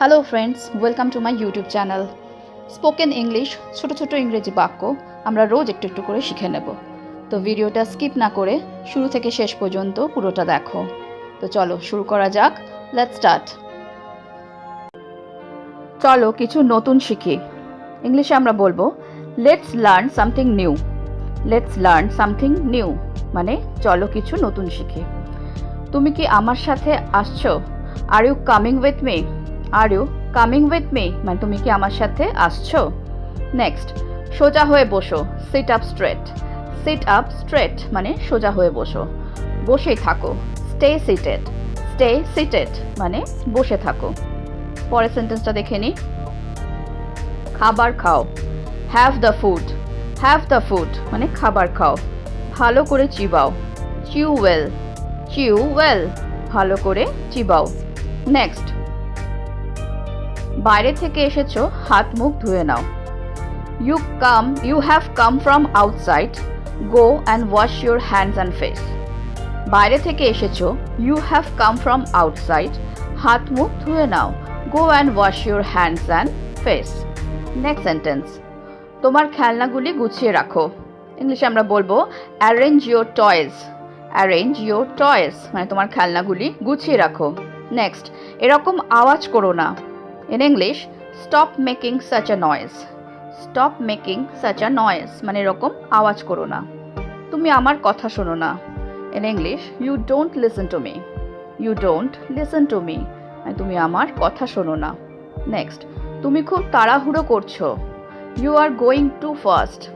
Hello friends welcome to my YouTube channel spoken English ছোট ছোট ইংরেজি বাক্য আমরা রোজ একটু একটু করে শিখে নেব। তো ভিডিওটা স্কিপ না করে শুরু থেকে শেষ পর্যন্ত পুরোটা দেখো। তো চলো শুরু করা যাক। লেট স্টার্ট চলো কিছু নতুন শিখি। ইংলিশে আমরা বলব let's learn something new let's learn something new মানে চলো কিছু নতুন শিখি। তুমি কি আমার সাথে আসছো? Are you coming with me are you coming with me মানে তুমি কি আমার সাথে আসছো? নেক্সট সোজা হয়ে বসো। Sit up straight sit up straight মানে সোজা হয়ে বসো। বসেই থাকো। স্টে সিটেড স্টে সিটেড মানে বসে থাকো। পরের সেন্টেন্সটা দেখে নিই খাবার খাও। Have the food have the food মানে খাবার খাও। ভালো করে চিবাও। চিউ ওয়েল চিউ ওয়েল ভালো করে চিবাও। নেক্সট বাইরে থেকে এসেছ, হাত মুখ ধুয়ে নাও। You come you have come from outside go and wash your hands and face বাইরে থেকে এসেছ you have come from outside হাত মুখ ধুয়ে নাও। Go and wash your hands and face next sentence তোমার খেলনাগুলি গুছিয়ে রাখো। ইংলিশে আমরা বলব arrange your toys arrange your toys মানে তোমার খেলনাগুলি গুছিয়ে রাখো। নেক্সট এরকম আওয়াজ করো না। In English stop making such a noise stop making such a noise মানে এরকম আওয়াজ করো না। তুমি আমার কথা শোনো না। In English you don't listen to me you don't listen to me মানে তুমি আমার কথা শোনো না। নেক্সট তুমি খুব তাড়াহুড়ো করছ। You are going too fast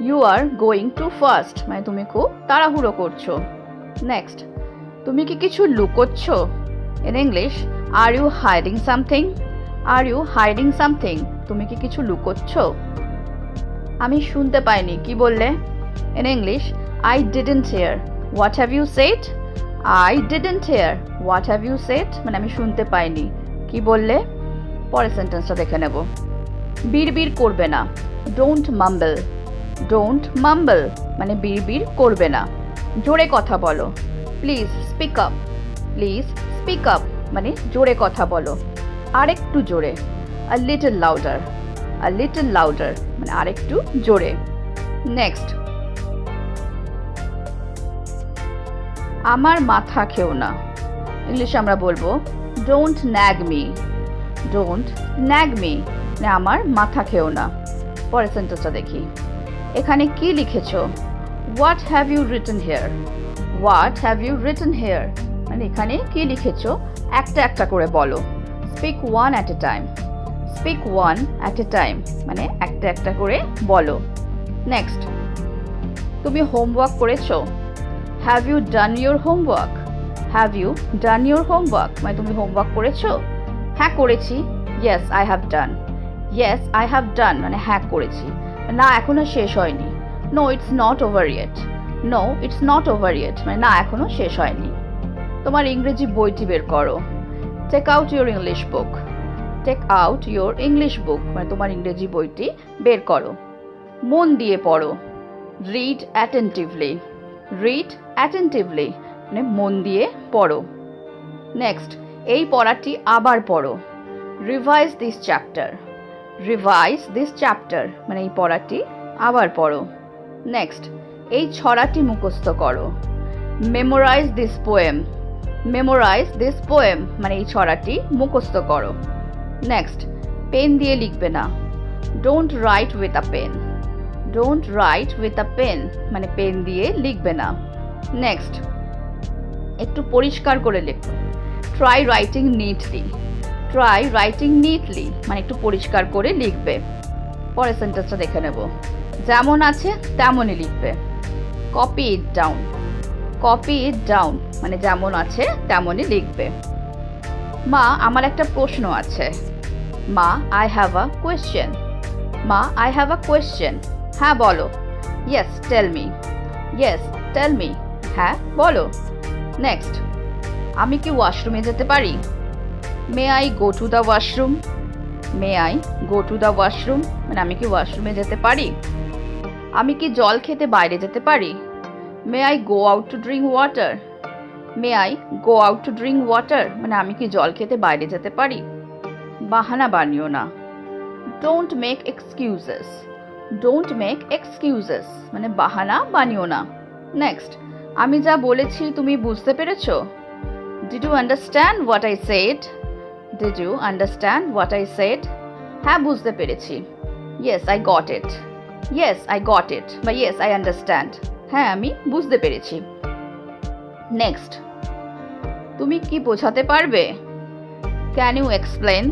you are going too fast মানে তুমি খুব তাড়াহুড়ো করছ। নেক্সট তুমি কি কিছু লুকোচ্ছ? In English are you hiding something are you hiding something তুমি কি কিছু লুকোচ্ছ? আমি শুনতে পাইনি, কি বললে? In English I didn't hear what have you said I didn't hear what have you said মানে আমি শুনতে পাইনি। কি বললে? পরের সেন্টেন্সটা দেখে নেব। বিড়বিড় করবে না। ডোন্ট মাম্বল ডোন্ট মাম্বল মানে বিড়বিড় করবে না। জোরে কথা বলো। Please speak up please speak up মানে জোরে কথা বলো। আরেকটু জোরে a little louder a little louder মানে আরেকটু জোরে। নেক্সট আমার মাথা খেও না। ইংলিশে আমরা বলব don't nag me don't nag me মানে আমার মাথা খেও না। পরের সেন্টেন্সটা দেখি। এখানে কি লিখেছো? What have you written here what have you written here মানে এখানে কি লিখেছো? একটা একটা করে বলো। Speak one at a time speak one at a time মানে একটা একটা করে বলো। নেক্সট তুমি হোমওয়ার্ক করেছ? Have you done your homework have you done your homework মানে তুমি হোমওয়ার্ক করেছ? হ্যাঁ করেছি। Yes I have done yes I have done মানে হ্যাঁ করেছি। না, এখনও শেষ হয়নি। No it's not over yet no it's not over yet মানে না, এখনও শেষ হয়নি। তোমার ইংরেজি বইটি বের করো। Take out your English book take out your English book মানে তোমার ইংরেজি বইটি বের করো। মন দিয়ে পড়ো। রিড অ্যাটেন্টিভলি রিড অ্যাটেন্টিভলি মানে মন দিয়ে পড়ো। নেক্সট এই পড়াটি আবার পড়ো। Revise this chapter revise this chapter মানে এই পড়াটি আবার পড়ো। নেক্সট এই ছড়াটি মুখস্থ করো। Memorise this poem memorise this poem মানে এই ছড়াটি, মুখস্থ করো। নেক্সট পেন দিয়ে লিখবে না। Don't write with a pen don't write with a pen মানে পেন দিয়ে লিখবে না। নেক্সট একটু পরিষ্কার করে লেখো। Try writing neatly try writing neatly মানে একটু পরিষ্কার করে লিখবে। পরের সেন্টেন্সটা দেখে নেব। যেমন আছে, তেমনই লিখবে। Copy it down copy it down মানে যেমন আছে, তেমনই লিখবে। মা, আমার একটা প্রশ্ন আছে। মা আই হ্যাভ আ কোয়েশ্চেন মা আই হ্যাভ আ কোয়েশ্চেন হ্যাঁ বলো। Yes tell me yes tell me হ্যাঁ বলো। নেক্সট আমি কি ওয়াশরুমে যেতে পারি? May I go to the washroom may I go to the washroom মানে আমি কি ওয়াশরুমে যেতে পারি? আমি কি জল খেতে বাইরে যেতে পারি? May I go out to drink water may I go out to drink water মানে আমি কি জল খেতে বাইরে যেতে পারি? বাহানা বানিও না। Don't make excuses don't make excuses মানে বাহানা বানিও না। নেক্সট আমি যা বলেছি তুমি বুঝতে পেরেছ? Did you understand what I said did you understand what I said হ্যাঁ বুঝতে পেরেছি। Yes I got it yes I got it বা ইয়েস আই আন্ডারস্ট্যান্ড হ্যাঁ আমি বুঝতে পেরেছি। নেক্সট তুমি কি বোঝাতে পারবে? Can you explain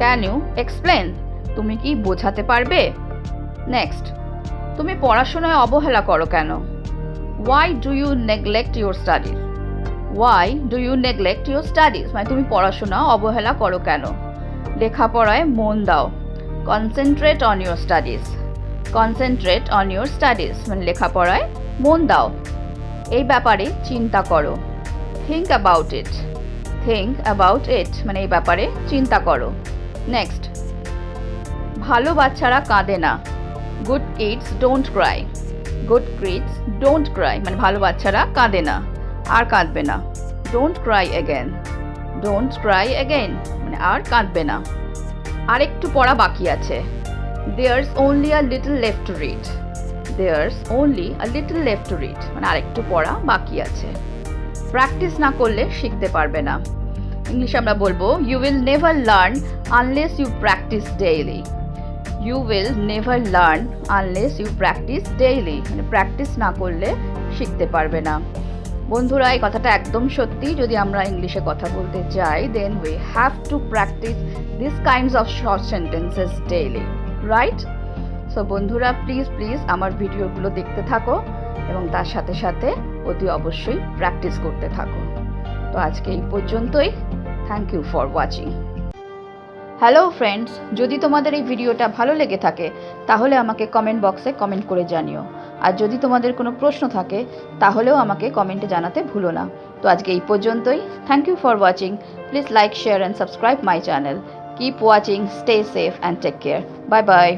can you explain তুমি কি বোঝাতে পারবে? নেক্সট তুমি পড়াশোনায় অবহেলা করো কেন? Why do you neglect your studies why do you neglect your studies মানে তুমি পড়াশোনা অবহেলা করো কেন? লেখাপড়ায় মন দাও। Concentrate on your studies concentrate on your studies মানে লেখাপড়ায় মন দাও। এই ব্যাপারে চিন্তা করো। Think about it think about it মানে এই ব্যাপারে চিন্তা করো। নেক্সট ভালো বাচ্চারা কাঁদে না। Good kids don't cry good kids don't cry মানে ভালো বাচ্চারা কাঁদে না। আর কাঁদবে না। Don't cry again don't cry again মানে আর কাঁদবে না। আর একটু পড়া বাকি আছে। There's only a little left to read there's only a little left to read মানে আরেকটু পড়া বাকি আছে। প্র্যাকটিস না করলে শিখতে পারবে না। ইংলিশে আমরা বলব you will never learn unless you practise daily you will never learn unless you practise daily মানে প্র্যাকটিস না করলে শিখতে পারবে না। বন্ধুরা, এই কথাটা একদম সত্যি। যদি আমরা ইংলিশে কথা বলতে চাই then we have to practise this kinds of short sentences daily right so বন্ধুরা প্লিজ প্লিজ আমার ভিডিওগুলো দেখতে থাকো এবং তার সাথে সাথে অতি অবশ্যই প্র্যাকটিস করতে থাকো। তো আজকে এই পর্যন্তই। Thank you for watching hello friends যদি তোমাদের এই ভিডিওটা ভালো লেগে থাকে, তাহলে আমাকে কমেন্ট বক্সে কমেন্ট করে জানিও। আর যদি তোমাদের কোনো প্রশ্ন থাকে, তাহলেও আমাকে কমেন্টে জানাতে ভুলো না। তো আজকে এই পর্যন্তই। Thank you for watching please like share and subscribe my channel keep watching stay safe and take care bye bye